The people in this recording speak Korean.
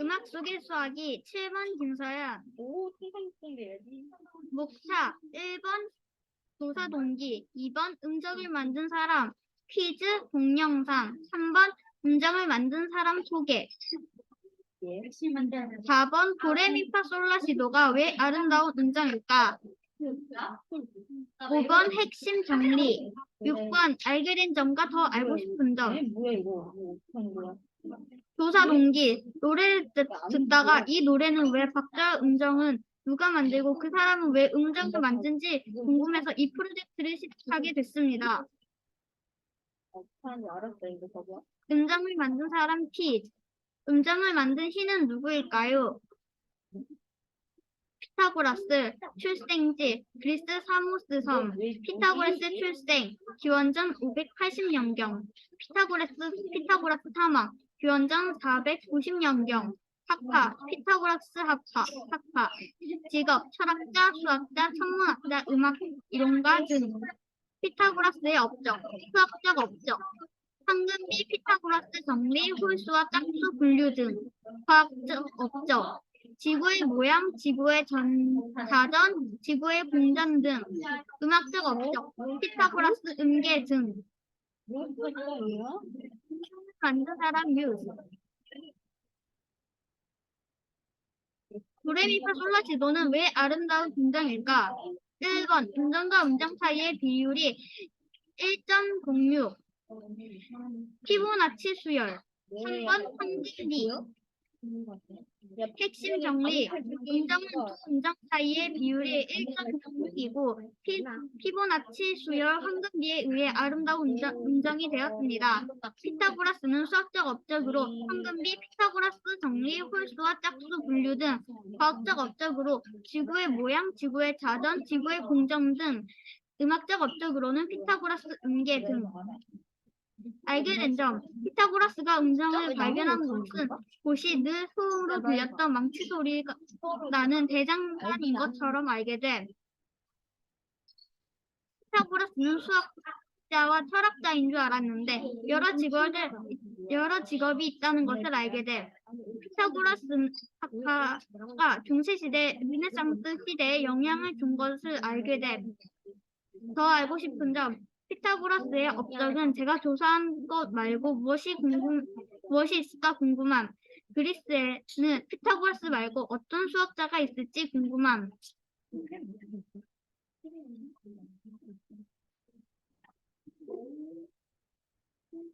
음악 속의 수학이 7번 김서연, 오. 목차 1번 조사 동기, 2번 음정을 만든 사람, 퀴즈 동영상, 3번 음정을 만든 사람 소개, 예. 4번 도레미파 솔라시도가 왜 아름다운 음정일까? 5번 핵심 정리, 6번 알게 된 점과 더 알고 싶은 점, 네, 뭐야 이거? 뭐 하는 거야? 조사 동기, 노래를 듣, 듣다가 이 노래는 왜 박자 음정은 누가 만들고 그 사람은 왜 음정을 만든지 궁금해서 이 프로젝트를 시작하게 됐습니다. 음정을 만든 사람 퀴즈. 음정을 만든 신은 누구일까요? 피타고라스, 출생지, 그리스 사모스 섬, 피타고라스 출생, 기원전 580년경, 피타고라스, 피타고라스 사망, 기원전 490년경, 학파, 피타고라스 학파, 학파, 직업, 철학자, 수학자, 천문학자, 음악 이론가 등, 피타고라스의 업적, 수학적 업적, 황금비, 피타고라스 정리, 홀수와 짝수, 분류 등, 과학적 업적, 지구의 모양, 지구의 전, 자전, 지구의 공전 등, 음악적 업적, 피타고라스 음계 등, 사람 뉴스. 도레미파 솔라시도는 왜 아름다운 음정일까? 1번 음정과 음정 사이의 비율이 1.06 피보나치 수열 3번 황진리 핵심 정리 음정은 두 음정 사이의 비율이 1.06이고 피보나치 수열 황금비에 의해 아름다운 음정, 음정이 되었습니다. 피타고라스는 수학적 업적으로 황금비, 피타고라스 정리, 홀수와 짝수 분류 등 과학적 업적으로 지구의 모양, 지구의 자전, 지구의 공정 등 음악적 업적으로는 피타고라스 음계 등 알게 된 점, 피타고라스가 음정을 발견한 것은 곳이 늘 소음으로 들렸던 망치 소리가 나는 대장간인 것처럼 알게 돼. 피타고라스는 수학자와 철학자인 줄 알았는데 여러 직업을 여러 직업이 있다는 것을 알게 돼. 피타고라스 학파가 중세 시대, 르네상스 시대에 영향을 준 것을 알게 돼. 더 알고 싶은 점, 피타고라스의 업적은 제가 조사한 것 말고 무엇이 궁금 무엇이 있을까 궁금함. 그리스에는 피타고라스 말고 어떤 수학자가 있을지 궁금함.